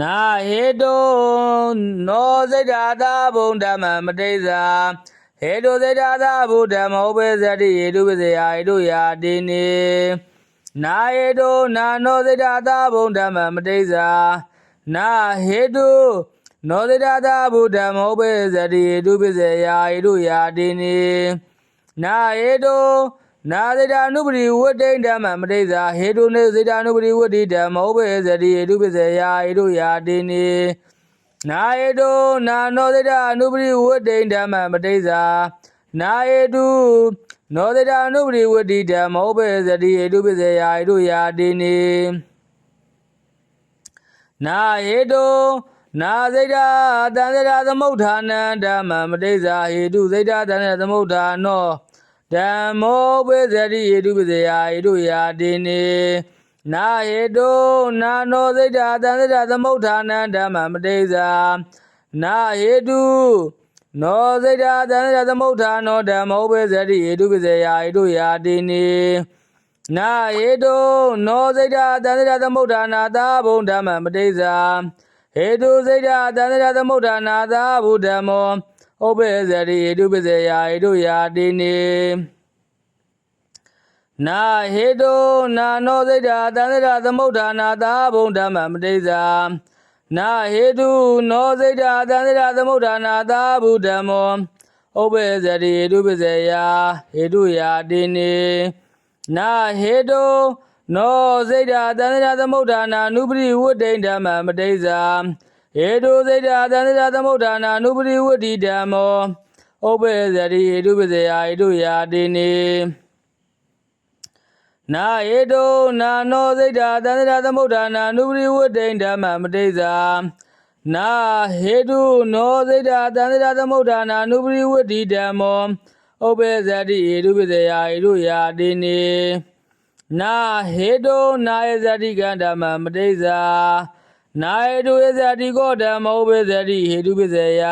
နာဟေတုနောစိတ်ဓာတာဘုံဓမ္မမတိဇာဟေတုစိတ်ဓာတာဘုဓမ္မဥပေသတိယေတုပစေယဟေတုယာတိနေနာဟေတုနာနောစိတ်ဓာတာဘုံဓမ္မမတိဇာနာဟေတုနောစိတ်ဓာတာဘုဓမ္မဥပေသတိယေတုပစေယဟေတုယာတိနေနာဟေတု နာဇိတာနုပရိဝတ္တိဓမ္မမတိဇာဟေတုနေဇိတာနုပရိဝတ္တိဓမ္မဥပေသတိယေတုပစေယဟေတုယာတိနေနာဟေတုနာနောဇိတာနုပရိဝတ္တိဓမ္မမတိဇာနာဟေတုနောဇိတာနုပရိဝတ္တိဓမ္မဥပေသတိယေတုပစေယဟေတုယာတိနေနာဟေတုနာဇိတာတံဇိတာသမုဋ္ဌာနံဓမ္မမတိဇာဟေတုဇိတာတံဇိတာသမုဋ္ဌာနော ဓမ္မောပိသတိယေတုပဇေယယေတုယာတိနေနာဟေတုနာနောစိတ်တာတန်စိတ်တာသမုဋ္ဌာနံဓမ္မမတိဇာနာဟေတုနောစိတ်တာတန်စိတ်တာသမုဋ္ဌာနောဓမ္မောပိသတိယေတုပဇေယယေတုယာတိနေနာဟေတုနောစိတ်တာတန်စိတ်တာသမုဋ္ဌာနာသာဘုံဓမ္မမတိဇာဟေတုစိတ်တာတန်စိတ်တာသမုဋ္ဌာနာသာဘုဓမ္မောဥပ္ပေဇရိယေတုပဇေယယေတုယာတိနေနာဟေတုနာနောစိတ်တာတန်စိတ်တာသမုဋ္ဌာနာသာဘုံဓမ္မမတိဇာနာဟေတုနောစိတ်တာတန်စိတ်တာသမုဋ္ဌာနာသာဘုဓမ္မောဥပ္ပေဇရိယေတုပဇေယဟေတုယာတိနေနာဟေတုနောစိတ်တာတန်စိတ်တာသမုဋ္ဌာနာနုပရိဝတ္တိဓမ္မမတိဇာ ဟေတုစိတ်တာသန္တရာသမုဋ္ဌာနာနုပရိဝတ္တိဓမ္မောဥပ္ပေဇရိဟေတုပဇေယဟေတုယာတိနေနာဟေတုနာနောစိတ်တာသန္တရာသမုဋ္ဌာနာနုပရိဝတ္တိဓမ္မမတိဇာနာဟေတုနောစိတ်တာသန္တရာသမုဋ္ဌာနာနုပရိဝတ္တိဓမ္မောဥပ္ပေဇရိဟေတုပဇေယဟေတုယာတိနေနာဟေတုနာယဇတိကံဓမ္မမတိဇာ နာယေတုယဇတိကောဓမ္မောဝေဇတိဟေတုပဇေယ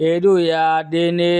ဟေတုယာတေနေ